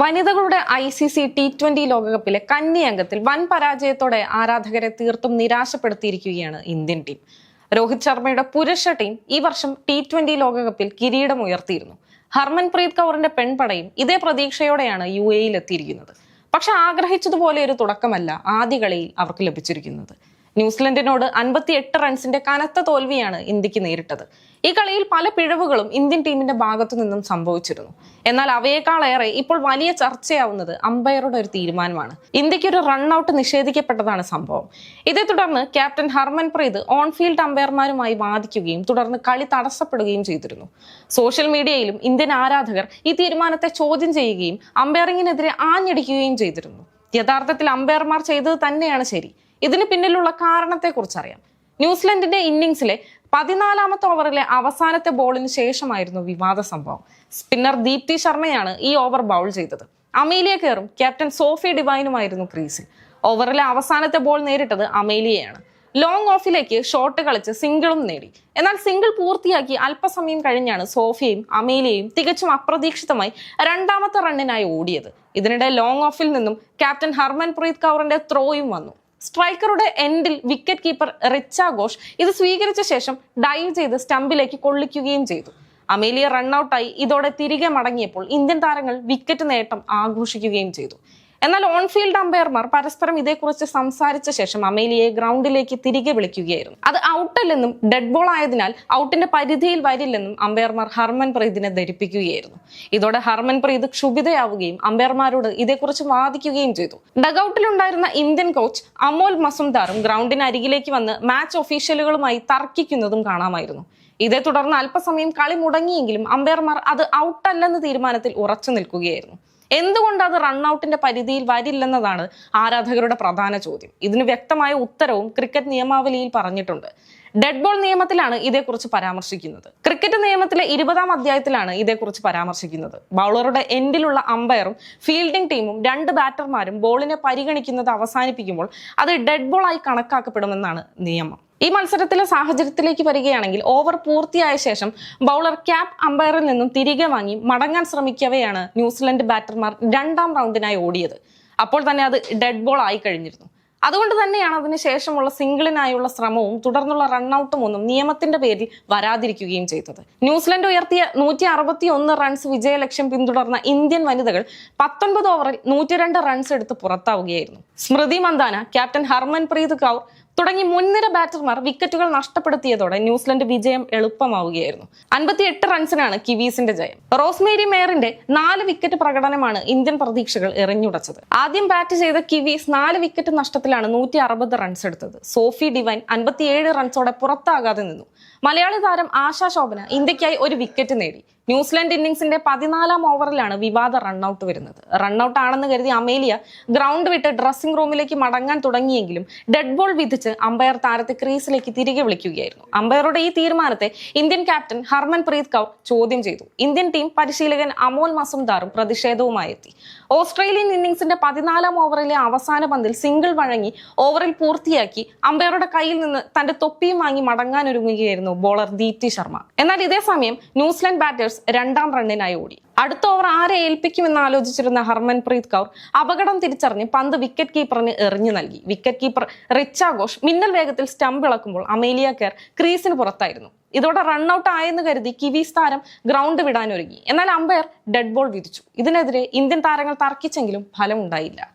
വനിതകളുടെ I C C T twenty ലോകകപ്പിലെ കന്നി അംഗത്തിൽ വൻ പരാജയത്തോടെ ആരാധകരെ തീർത്തും നിരാശപ്പെടുത്തിയിരിക്കുകയാണ് ഇന്ത്യൻ ടീം. രോഹിത് ശർമ്മയുടെ പുരുഷ ടീം ഈ വർഷം ടി ട്വന്റി ലോകകപ്പിൽ കിരീടം ഉയർത്തിയിരുന്നു. ഹർമൻപ്രീത് കൗറിന്റെ പെൺപടയും ഇതേ പ്രതീക്ഷയോടെയാണ് യു എയിൽ എത്തിയിരിക്കുന്നത്. പക്ഷെ ആഗ്രഹിച്ചതുപോലെ ഒരു തുടക്കമല്ല ആദ്യ കളിയിൽ അവർക്ക് ലഭിച്ചിരിക്കുന്നത്. ന്യൂസിലൻഡിനോട് അൻപത്തി എട്ട് റൺസിന്റെ കനത്ത തോൽവിയാണ് ഇന്ത്യയ്ക്ക് നേരിട്ടത്. ഈ കളിയിൽ പല പിഴവുകളും ഇന്ത്യൻ ടീമിന്റെ ഭാഗത്തു നിന്നും സംഭവിച്ചിരുന്നു. എന്നാൽ അവയേക്കാളേറെ ഇപ്പോൾ വലിയ ചർച്ചയാവുന്നത് അമ്പയറുടെ ഒരു തീരുമാനമാണ്. ഇന്ത്യയ്ക്ക് ഒരു റൺഔട്ട് നിഷേധിക്കപ്പെട്ടതാണ് സംഭവം. ഇതേ തുടർന്ന് ക്യാപ്റ്റൻ ഹർമൻപ്രീത് ഓൺ ഫീൽഡ് അമ്പയർമാരുമായി വാദിക്കുകയും തുടർന്ന് കളി തടസ്സപ്പെടുകയും ചെയ്തിരുന്നു. സോഷ്യൽ മീഡിയയിലും ഇന്ത്യൻ ആരാധകർ ഈ തീരുമാനത്തെ ചോദ്യം ചെയ്യുകയും അമ്പയറിങ്ങിനെതിരെ ആഞ്ഞടിക്കുകയും ചെയ്തിരുന്നു. യഥാർത്ഥത്തിൽ അമ്പയർമാർ ചെയ്തത് തന്നെയാണ് ശരി. ഇതിന് പിന്നിലുള്ള കാരണത്തെക്കുറിച്ച് അറിയാം ന്യൂസിലൻഡിന്റെ ഇന്നിംഗ്സിലെ പതിനാലാമത്തെ ഓവറിലെ അവസാനത്തെ ബോളിന് ശേഷമായിരുന്നു വിവാദ സംഭവം. സ്പിന്നർ ദീപ്തി ശർമ്മയാണ് ഈ ഓവർ ബൗൾ ചെയ്തത്. അമേലിയ കെയറും ക്യാപ്റ്റൻ സോഫി ഡിവൈനുമായിരുന്നു ക്രീസിൽ. ഓവറിലെ അവസാനത്തെ ബോൾ നേരിട്ടത് അമേലിയയാണ്. ലോങ് ഓഫിലേക്ക് ഷോട്ട് കളിച്ച് സിംഗിളും നേടി. എന്നാൽ സിംഗിൾ പൂർത്തിയാക്കി അല്പസമയം കഴിഞ്ഞാണ് സോഫിയയും അമേലിയയും തികച്ചും അപ്രതീക്ഷിതമായി രണ്ടാമത്തെ റണ്ണിനായി ഓടിയത്. ഇതിനിടെ ലോങ് ഓഫിൽ നിന്നും ക്യാപ്റ്റൻ ഹർമൻപ്രീത് കൗറിന്റെ ത്രോയും വന്നു. സ്ട്രൈക്കറുടെ എൻഡിൽ വിക്കറ്റ് കീപ്പർ റിച്ച ഘോഷ് ഇത് സ്വീകരിച്ച ശേഷം ഡൈവ് ചെയ്ത് സ്റ്റമ്പിലേക്ക് കൊള്ളിക്കുകയും ചെയ്തു. അമേലിയ റണ്ണൌട്ടായി ഇതോടെ തിരികെ മടങ്ങിയപ്പോൾ ഇന്ത്യൻ താരങ്ങൾ വിക്കറ്റ് നേട്ടം ആഘോഷിക്കുകയും ചെയ്തു. എന്നാൽ ഓൺ ഫീൽഡ് അമ്പയർമാർ പരസ്പരം ഇതേക്കുറിച്ച് സംസാരിച്ച ശേഷം അമേലിയെ ഗ്രൗണ്ടിലേക്ക് തിരികെ വിളിക്കുകയായിരുന്നു. അത് ഔട്ടല്ലെന്നും ഡെഡ് ബോൾ ആയതിനാൽ ഔട്ടിന്റെ പരിധിയിൽ വരില്ലെന്നും അമ്പയർമാർ ഹർമൻ പ്രീതിനെ ധരിപ്പിക്കുകയായിരുന്നു. ഇതോടെ ഹർമൻ പ്രീത് ക്ഷുഭിതയാവുകയും അമ്പയർമാരോട് ഇതേക്കുറിച്ച് വാദിക്കുകയും ചെയ്തു. ഡഗൌട്ടിലുണ്ടായിരുന്ന ഇന്ത്യൻ കോച്ച് അമോൽ മസുംദാറും ഗ്രൗണ്ടിന് അരികിലേക്ക് വന്ന് മാച്ച് ഒഫീഷ്യലുകളുമായി തർക്കിക്കുന്നതും കാണാമായിരുന്നു. ഇതേ തുടർന്ന് അല്പസമയം കളി മുടങ്ങിയെങ്കിലും അമ്പയർമാർ അത് ഔട്ടല്ലെന്ന തീരുമാനത്തിൽ ഉറച്ചു നിൽക്കുകയായിരുന്നു. എന്തുകൊണ്ട് അത് റൺഔട്ടിന്റെ പരിധിയിൽ വരില്ലെന്നതാണ് ആരാധകരുടെ പ്രധാന ചോദ്യം. ഇതിന് വ്യക്തമായ ഉത്തരവും ക്രിക്കറ്റ് നിയമാവലിയിൽ പറഞ്ഞിട്ടുണ്ട്. ഡെഡ് ബോൾ നിയമത്തിലാണ് ഇതേക്കുറിച്ച് പരാമർശിക്കുന്നത്. ക്രിക്കറ്റ് നിയമത്തിലെ ഇരുപതാം അധ്യായത്തിലാണ് ഇതേക്കുറിച്ച് പരാമർശിക്കുന്നത്. ബൗളറുടെ എൻഡിലുള്ള അമ്പയറും ഫീൽഡിംഗ് ടീമും രണ്ട് ബാറ്റർമാരും ബോളിനെ പരിഗണിക്കുന്നത് അവസാനിപ്പിക്കുമ്പോൾ അത് ഡെഡ് ബോൾ ആയി കണക്കാക്കപ്പെടുമെന്നാണ് നിയമം. ഈ മത്സരത്തിലെ സാഹചര്യത്തിലേക്ക് വരികയാണെങ്കിൽ ഓവർ പൂർത്തിയായ ശേഷം ബൗളർ ക്യാപ് അമ്പയറിൽ നിന്നും തിരികെ വാങ്ങി മടങ്ങാൻ ശ്രമിക്കവെയാണ് ന്യൂസിലൻഡ് ബാറ്റർമാർ രണ്ടാം റൗണ്ടിനായി ഓടിയത്. അപ്പോൾ തന്നെ അത് ഡെഡ് ബോൾ ആയി കഴിഞ്ഞിരുന്നു. അതുകൊണ്ട് തന്നെയാണ് അതിന് ശേഷമുള്ള സിംഗിളിനായുള്ള ശ്രമവും തുടർന്നുള്ള റൺഔട്ടും ഒന്നും നിയമത്തിന്റെ പേരിൽ വരാതിരിക്കുകയും ചെയ്തത്. ന്യൂസിലൻഡ് ഉയർത്തിയ നൂറ്റി അറുപത്തി ഒന്ന് റൺസ് വിജയലക്ഷ്യം പിന്തുടർന്ന ഇന്ത്യൻ വനിതകൾ പത്തൊൻപത് ഓവറിൽ നൂറ്റിരണ്ട് റൺസ് എടുത്ത് പുറത്താവുകയായിരുന്നു. സ്മൃതി മന്ദാന ക്യാപ്റ്റൻ ഹർമൻപ്രീത് കൗർ തുടങ്ങി മുൻനിര ബാറ്റർമാർ വിക്കറ്റുകൾ നഷ്ടപ്പെടുത്തിയതോടെ ന്യൂസിലൻഡ് വിജയം എളുപ്പമാവുകയായിരുന്നു. അൻപത്തി എട്ട് റൺസിനാണ് കിവീസിന്റെ ജയം. റോസ്മേരി മേയറിന്റെ നാല് വിക്കറ്റ് പ്രകടനമാണ് ഇന്ത്യൻ പ്രതീക്ഷകൾ എറിഞ്ഞുടച്ചത്. ആദ്യം ബാറ്റ് ചെയ്ത കിവീസ് നാല് വിക്കറ്റ് നഷ്ടത്തിലാണ് നൂറ്റി അറുപത് റൺസ് എടുത്തത്. സോഫി ഡിവൈൻ അൻപത്തിയേഴ് റൺസോടെ പുറത്താകാതെ നിന്നു. മലയാളി താരം ആശാ ശോഭന ഇന്ത്യക്കായി ഒരു വിക്കറ്റ് നേടി. ന്യൂസിലൻഡ് ഇന്നിംഗ്സിന്റെ പതിനാലാം ഓവറിലാണ് വിവാദ റൺഔട്ട് വരുന്നത്. റൺഔട്ട് ആണെന്ന് കരുതി അമേലിയ ഗ്രൗണ്ട് വിട്ട് ഡ്രസ്സിംഗ് റൂമിലേക്ക് മടങ്ങാൻ തുടങ്ങിയെങ്കിലും ഡെഡ് ബോൾ വിധിച്ച് അമ്പയർ താരത്തെ ക്രീസിലേക്ക് തിരികെ വിളിക്കുകയായിരുന്നു. അമ്പയറുടെ ഈ തീരുമാനത്തെ Indian captain Harmanpreet Kaur ചോദ്യം ചെയ്തു. ഇന്ത്യൻ ടീം പരിശീലകൻ അമോൽ മസുംദാറും പ്രതിഷേധവുമായി എത്തി. ഓസ്ട്രേലിയൻ ഇന്നിംഗ്സിന്റെ പതിനാലാം ഓവറിലെ അവസാന പന്തിൽ സിംഗിൾ വഴങ്ങി ഓവറിൽ പൂർത്തിയാക്കി അമ്പയറുടെ കയ്യിൽ നിന്ന് തന്റെ തൊപ്പിയും വാങ്ങി മടങ്ങാനൊരുങ്ങുകയായിരുന്നു ബോളർ ദീപ്തി ശർമ്മ. എന്നാൽ ഇതേ സമയം ന്യൂസിലൻഡ് ബാറ്റേഴ്സ് രണ്ടാം റണ്ണിനായി ഓടി. അടുത്ത ഓവർ ആരെ ഏൽപ്പിക്കുമെന്ന് ആലോചിച്ചിരുന്ന ഹർമൻപ്രീത് കൗർ അപകടം തിരിച്ചറിഞ്ഞ് പന്ത് വിക്കറ്റ് കീപ്പറിന് എറിഞ്ഞു നൽകി. വിക്കറ്റ് കീപ്പർ റിച്ച ഘോഷ് മിന്നൽ വേഗത്തിൽ സ്റ്റംപ് ഇളക്കുമ്പോൾ അമേലിയ കെയർ ക്രീസിന് പുറത്തായിരുന്നു. ഇതോടെ റണ്ണൌട്ട് ആയെന്ന് കരുതി കിവീസ് താരം ഗ്രൗണ്ട് വിടാനൊരുങ്ങി. എന്നാൽ അമ്പയർ ഡെഡ് ബോൾ വിധിച്ചു. ഇതിനെതിരെ ഇന്ത്യൻ താരങ്ങൾ തർക്കിച്ചെങ്കിലും ഫലമുണ്ടായില്ല.